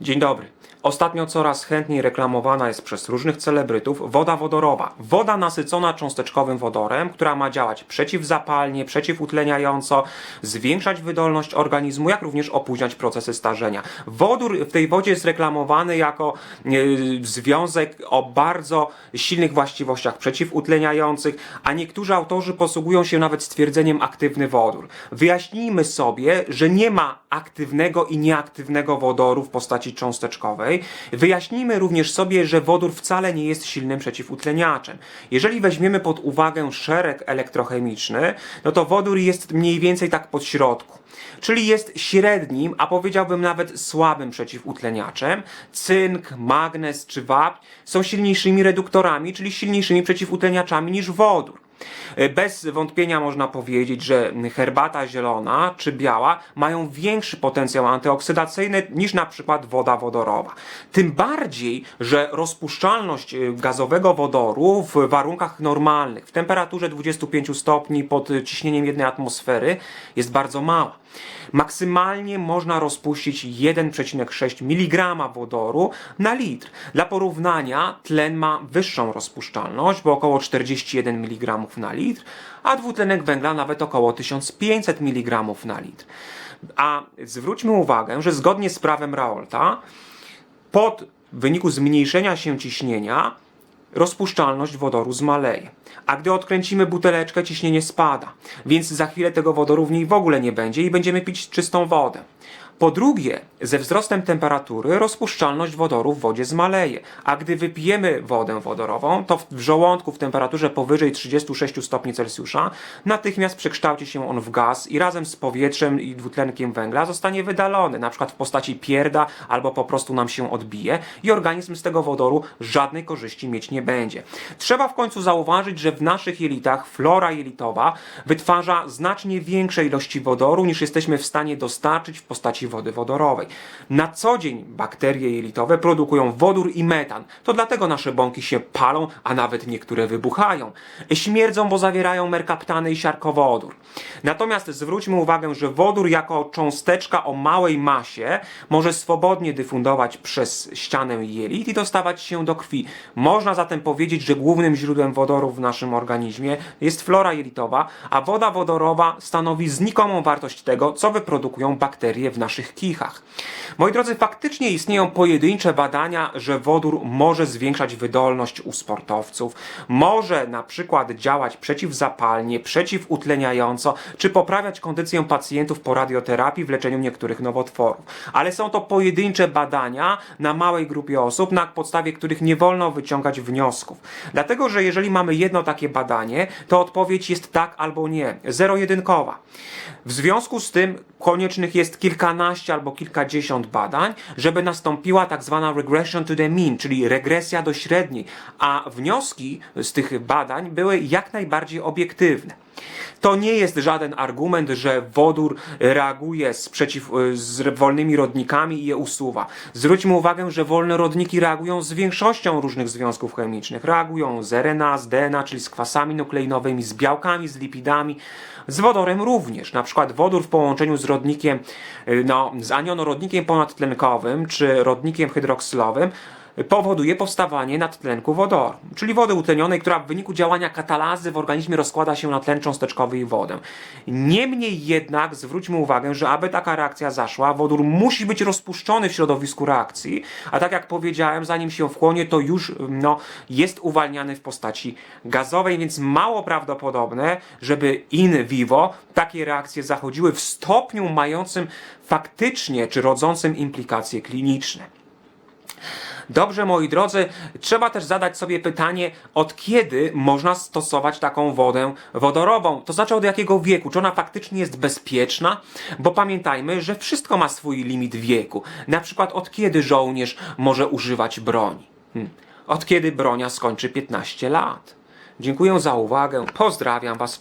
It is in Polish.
Dzień dobry. Ostatnio coraz chętniej reklamowana jest przez różnych celebrytów woda wodorowa. Woda nasycona cząsteczkowym wodorem, która ma działać przeciwzapalnie, przeciwutleniająco, zwiększać wydolność organizmu, jak również opóźniać procesy starzenia. Wodór w tej wodzie jest reklamowany jako e, związek o bardzo silnych właściwościach przeciwutleniających, a niektórzy autorzy posługują się nawet stwierdzeniem aktywny wodór. Wyjaśnijmy sobie, że nie ma aktywnego i nieaktywnego wodoru w postaci cząsteczkowej. Wyjaśnijmy również sobie, że wodór wcale nie jest silnym przeciwutleniaczem. Jeżeli weźmiemy pod uwagę szereg elektrochemiczny, no to wodór jest mniej więcej tak pod środku. Czyli jest średnim, a powiedziałbym nawet słabym przeciwutleniaczem. Cynk, magnez czy wapń są silniejszymi reduktorami, czyli silniejszymi przeciwutleniaczami niż wodór. Bez wątpienia można powiedzieć, że herbata zielona czy biała mają większy potencjał antyoksydacyjny niż na przykład woda wodorowa. Tym bardziej, że rozpuszczalność y, gazowego wodoru w warunkach normalnych, w temperaturze 25 stopni pod ciśnieniem jednej atmosfery jest bardzo mała. Maksymalnie można rozpuścić 1,6 mg wodoru na litr. Dla porównania tlen ma wyższą rozpuszczalność, bo około 41 mg na litr, a dwutlenek węgla nawet około 1500 mg na litr. A zwróćmy uwagę, że zgodnie z prawem Raolta, pod wyniku zmniejszenia się ciśnienia rozpuszczalność wodoru zmaleje. A gdy odkręcimy buteleczkę, ciśnienie spada, więc za chwilę tego wodoru w niej w ogóle nie będzie i będziemy pić czystą wodę. Po drugie, ze wzrostem temperatury rozpuszczalność wodoru w wodzie zmaleje, a gdy wypijemy wodę wodorową, to w żołądku w temperaturze powyżej 36 stopni Celsjusza natychmiast przekształci się on w gaz i razem z powietrzem i dwutlenkiem węgla zostanie wydalony, na przykład w postaci pierda albo po prostu nam się odbije i organizm z tego wodoru żadnej korzyści mieć nie będzie. Trzeba w końcu zauważyć, że w naszych jelitach flora jelitowa wytwarza znacznie większe ilości wodoru niż jesteśmy w stanie dostarczyć w postaci wody wodorowej. Na co dzień bakterie jelitowe produkują wodór i metan. To dlatego nasze bąki się palą, a nawet niektóre wybuchają. Śmierdzą, bo zawierają merkaptany i siarkowodór. Natomiast zwróćmy uwagę, że wodór jako cząsteczka o małej masie może swobodnie dyfundować przez ścianę jelit i dostawać się do krwi. Można zatem powiedzieć, że głównym źródłem wodoru w naszym organizmie jest flora jelitowa, a woda wodorowa stanowi znikomą wartość tego, co wyprodukują bakterie w naszych kichach. Moi drodzy, faktycznie istnieją pojedyncze badania, że wodór może zwiększać wydolność u sportowców, może na przykład działać przeciwzapalnie, przeciwutleniająco, czy poprawiać kondycję pacjentów po radioterapii w leczeniu niektórych nowotworów. Ale są to pojedyncze badania na małej grupie osób, na podstawie których nie wolno wyciągać wniosków. Dlatego, że jeżeli mamy jedno takie badanie, to odpowiedź jest tak albo nie, zero-jedynkowa. W związku z tym koniecznych jest kilkanaście albo kilkadziesiąt badań, żeby nastąpiła tak zwana regression to the mean, czyli regresja do średniej, a wnioski z tych badań były jak najbardziej obiektywne. To nie jest żaden argument, że wodór reaguje z, przeciw, z wolnymi rodnikami i je usuwa. Zwróćmy uwagę, że wolne rodniki reagują z większością różnych związków chemicznych. Reagują z RNA, z DNA, czyli z kwasami nukleinowymi, z białkami, z lipidami, z wodorem również. Na przykład wodór w połączeniu z rodnikiem, y, no, z anionorodnikiem ponadtlenkowym czy rodnikiem hydroksylowym powoduje powstawanie nadtlenku wodoru, czyli wody utlenionej, która w wyniku działania katalazy w organizmie rozkłada się na tlen cząsteczkowy i wodę. Niemniej jednak zwróćmy uwagę, że aby taka reakcja zaszła, wodór musi być rozpuszczony w środowisku reakcji, a tak jak powiedziałem, zanim się wchłonie, to już no, jest uwalniany w postaci gazowej, więc mało prawdopodobne, żeby in vivo takie reakcje zachodziły w stopniu mającym faktycznie czy rodzącym implikacje kliniczne. Dobrze, moi drodzy, trzeba też zadać sobie pytanie, od kiedy można stosować taką wodę wodorową? To znaczy od jakiego wieku? Czy ona faktycznie jest bezpieczna? Bo pamiętajmy, że wszystko ma swój limit wieku. Na przykład od kiedy żołnierz może używać broni? Hmm. Od kiedy bronia skończy 15 lat? Dziękuję za uwagę, pozdrawiam Was.